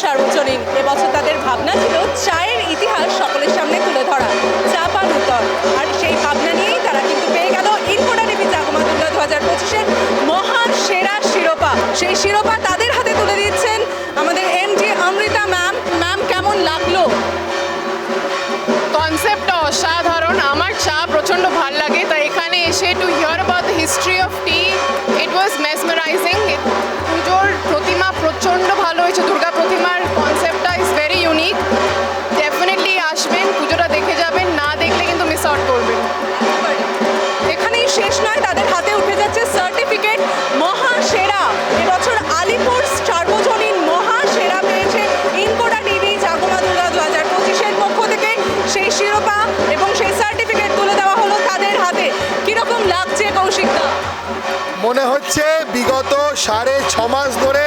সার্বজনীন। এবছর তাদের ভাবনা ছিল চায়ের ইতিহাস সকলের সামনে তুলে ধরা। চা পান উত্তর। আর সেই ভাবনা নিয়েই তারা কিন্তু পেয়ে গেল ইনকোটা টিভি চাকমা দুর্গা দু হাজার পঁচিশের মহান সেরা শিরোপা। সেই শিরোপা তাদের হাতে তুলে দিচ্ছেন আমাদের M G Amrita ma'am. Ma'am, কেমন লাভ কৌশিকদা মনে হচ্ছে বিগত সাড়ে ছ মাস ধরে